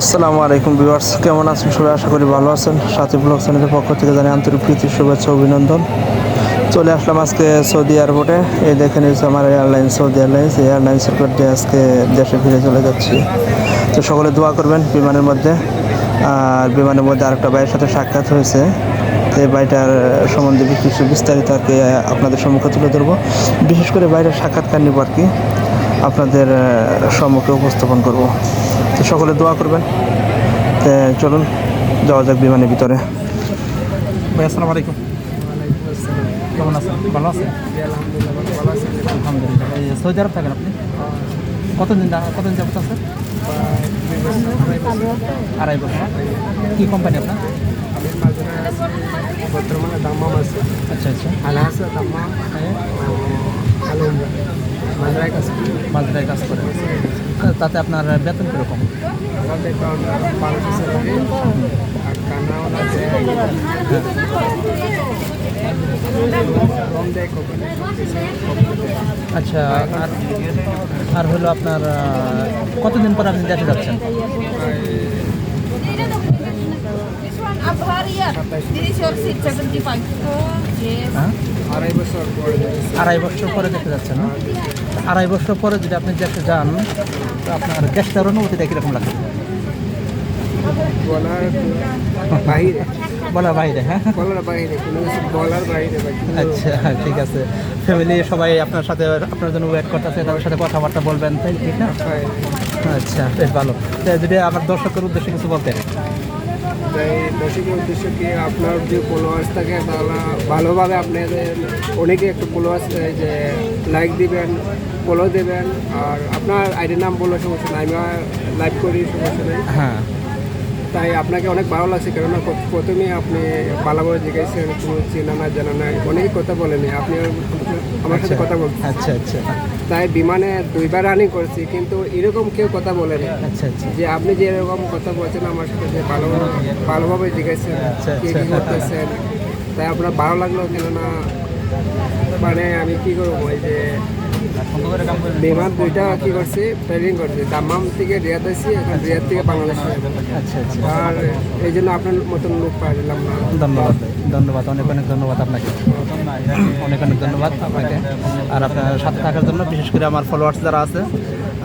আসসালামু আলাইকুম ভিউয়ার্স, কেমন আছেন? সবাই আশা করি ভালো আছেন। সাথী ব্লগ চ্যানেলের পক্ষ থেকে জানি আন্তরিক প্রীতি, শুভেচ্ছা, অভিনন্দন। চলে আসলাম আজকে সৌদি এয়ারপোর্টে। এই দেখে নিয়েছে আমার এয়ারলাইন্স, সৌদি এয়ারলাইন্স। এই এয়ারলাইন্সের দিয়ে আজকে দেশে ফিরে চলে যাচ্ছি। তো সকলে দোয়া করবেন বিমানের মধ্যে। আর বিমানের মধ্যে আরেকটা ভাইয়ের সাথে সাক্ষাৎ হয়েছে। তো এই বাড়িটার সম্বন্ধে কিছু বিস্তারিত আর কি আপনাদের সম্মুখে তুলে ধরবো। বিশেষ করে বাইরের সাক্ষাৎকার নিব আর কি। আপনাদের সম্মুখে উপস্থাপন করব। তো সকলে দোয়া করবেন। চলুন, যাওয়া যাক বিমানের ভিতরে। ভাই, আসসালামু আলাইকুম। কেমন আছেন? ভালো আছেন? আলহামদুলিল্লাহ সৌদি আরব থাকেন আপনি? কতদিন কতদিন যাবত আছেন? আড়াই বছর। কি কোম্পানি আপনার? আছে আচ্ছা আচ্ছা। আলহাসা কাছে মালদায় কাজ করে তাতে আপনার বেতন কীরকম আচ্ছা আর আর হলো আপনার কতদিন পর আপনি দেশে যাচ্ছেন Abharia. This is your seat 75. Yes. হ্যাঁ আড়াই বছর পরে দেখতে যাচ্ছেন না আড়াই বছর পরে যদি আপনি দেশে যান তো আপনার গ্যাসটার অনুভূতিটা কীরকম লাগবে? বাইরে। বলার বাইরে হ্যাঁ? বলার বাইরে বলার বাইরে আচ্ছা ঠিক আছে। ফ্যামিলি সবাই আপনার সাথে আপনার জন্য ওয়েট করতেছে তাদের সাথে কথাবার্তা বলবেন তাই ঠিক না? আচ্ছা বেশ ভালো। যদি আমার দর্শকের উদ্দেশ্যে কিছু বলতে তাই দর্শকের উদ্দেশ্য কি, আপনার যে ফলোয়ার্স থাকে তাহলে ভালোভাবে আপনাদের অনেকে একটু ফলোয়ার্স যে লাইক দিবেন ফলো দেবেন, আর আপনার আইডির নাম বললে সমস্যা নাই, আমি লাইক করি, সমস্যা নেই। হ্যাঁ। তাই আপনাকে অনেক ভালো লাগছে কেননা প্র- প্রথমে আপনি ভালোভাবে জিজ্ঞাসেন কোনো চেনা না জানা নাই অনেকেই কথা বলেনি। আপনি আমার সাথে কথা বলছেন আচ্ছা আচ্ছা। তাই বিমানে দুইবার রানিং করেছি কিন্তু এরকম কেউ কথা বলেনি আচ্ছা আচ্ছা। যে আপনি যে এরকম কথা বলছেন আমার সাথে যে ভালো ভালোভাবে জিজ্ঞাসেন আচ্ছা, কি আচ্ছা। করতেছেন তাই আপনার ভালো লাগল কেননা মানে আমি কি করব ওই যে বিমান দুইটা কি করছি ট্রেনিং করছি। দাম্মাম থেকে রিয়াদ আসছি এখন রিয়াদ থেকে বাংলাদেশে আচ্ছা আচ্ছা। আর এই জন্য আপনার মতন লোক পাইলাম না ধন্যবাদ ধন্যবাদ অনেক অনেক ধন্যবাদ আপনাকে। অনেক অনেক ধন্যবাদ আপনাকে। আর আপনার সাথে থাকার জন্য বিশেষ করে আমার ফলোয়ার্স যারা আছে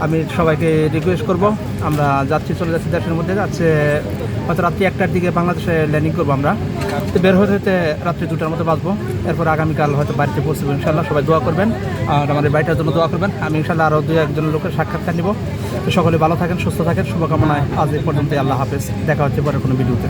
আমি সবাইকে রিকোয়েস্ট করব। আমরা যাচ্ছি চলে যাচ্ছি দেশের মধ্যে। যাচ্ছে হয়তো রাত্রি একটার দিকে বাংলাদেশে ল্যান্ডিং করব আমরা। বের হতে হতে রাত্রি দুটার মতো বাঁচবো এরপর আগামীকাল হয়তো বাড়িতে পৌঁছবো ইনশাল্লাহ সবাই দোয়া করবেন। আর আমাদের বাড়িটার জন্য দোয়া করবেন। আমি ইনশাল্লাহ আরও দু একজন লোকের সাক্ষাৎকার নিব। তো সকলে ভালো থাকেন, সুস্থ থাকেন। শুভকামনায় আজ এই পর্যন্ত আল্লাহ হাফেজ। দেখা হচ্ছে পরে কোনো ভিডিওতে।